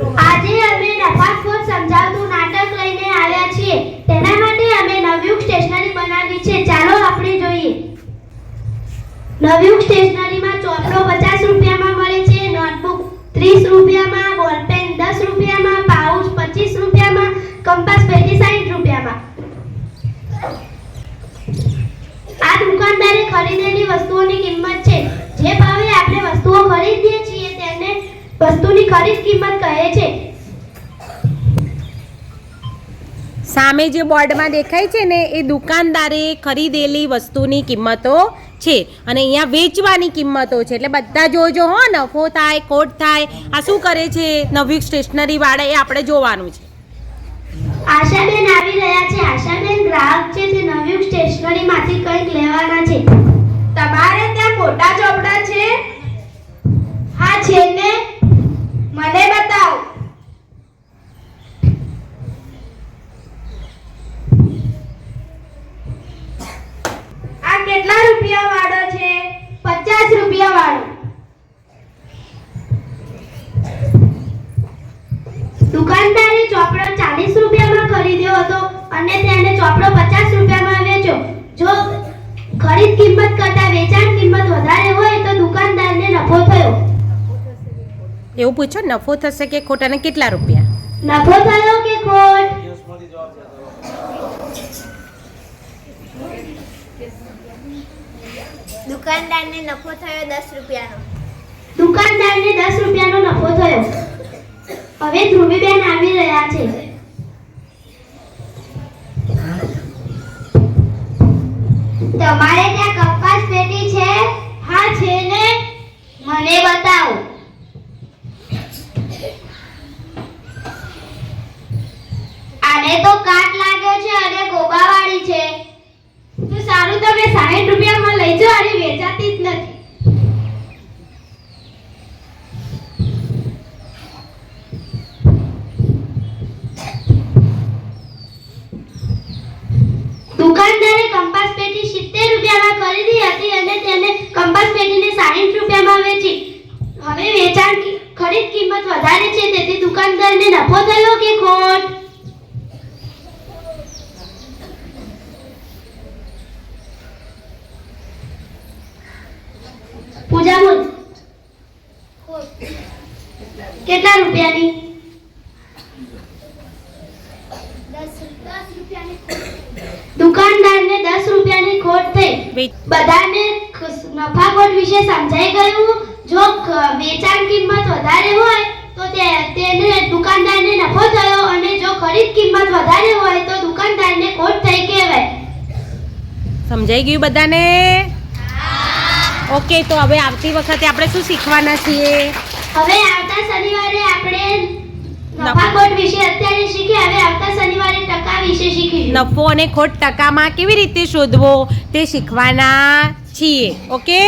આજે અમે નફાખોર સમજાવતું નાટક લઈને આવ્યા છીએ. તેના માટે અમે નવયુગ સ્ટેશનરી બનાવી છે. ચાલો આપણે જોઈએ. નવયુગ સ્ટેશનરીમાં ચોપડો પચાસ વસ્તુની ખરી કિંમત કહે છે. સામે જે બોર્ડમાં દેખાય છે ને એ દુકાનદારે ખરીદેલી વસ્તુની કિંમતો છે અને અહીંયા વેચવાની કિંમતો છે. એટલે બધા જોજો હો નફો થાય ખોટ થાય આ શું કરે છે? નવી સ્ટેશનરી વાળા એ આપણે જોવાનું છે. આશાબેન આવી રહ્યા છે. આશાબેન ગ્રાહક છે તે નવી સ્ટેશનરીમાંથી કંઈક લેવાના છે. તમારે ત્યાં મોટા ચોપડા છે હા છે ને મને બતાવો આ કેટલા રૂપિયા વાળો છે પચાસ રૂપિયા વાળો દુકાનદારે ચોપડો ચાલીસ રૂપિયામાં ખરીદ્યો હતો અને તેને ચોપડો પચાસ રૂપિયામાં વેચ્યો. જો ખરીદ કિંમત કરતાં વેચાણ કિંમત વધારે હોય તો દુકાનદારને નફો થયો. એવું પૂછો નફો થશે કે ખોટાને કેટલા રૂપિયા? નફો થયો કે ખોટ? દુકાનદારને નફો થયો દસ રૂપિયાનો. દુકાનદારને દસ બતાવો. આને તો કાટ લાગ્યો છે અને ગોબાવાળી છે. તો સારું, તમે 60 રૂપિયામાં લઈ જાઓ અને વેચાતી જ નથી દુકાનદારે કંપાસ પેટી 70 રૂપિયામાં ખરીદી હતી અને તેને કંપાસ પેટીને 60 રૂપિયામાં વેચી હવે વેચાણ કિ- ખરીદ કિંમત વધારે છે તેથી દુકાનદારને નફો થયો કે ખોટ? પૂજામુદ કેટલા રૂપિયાની? દુકાનદારને દસ રૂપિયાની ખોટ થઈ. બધાને નફાખોટ વિશે સમજાઈ ગયું? જો વેચાણ કિંમત વધારે હોય તો તે તેને દુકાનદારને નફો થયો અને જો ખરીદ કિંમત વધારે હોય તો દુકાનદારને ખોટ થઈ કહેવાય. સમજાઈ ગયું બધાને? ઓકે તો હવે આવતી વખતે આપણે શું શીખવાના છીએ? હવે આવતા શનિવારે આપણે નફાખોટ વિશે અત્યારે શીખી હવે આવતા શનિવારે ટકા વિશે શીખીશું. નફો અને ખોટ ટકામાં કેવી રીતે શોધવો તે શીખવાના છીએ ઓકે?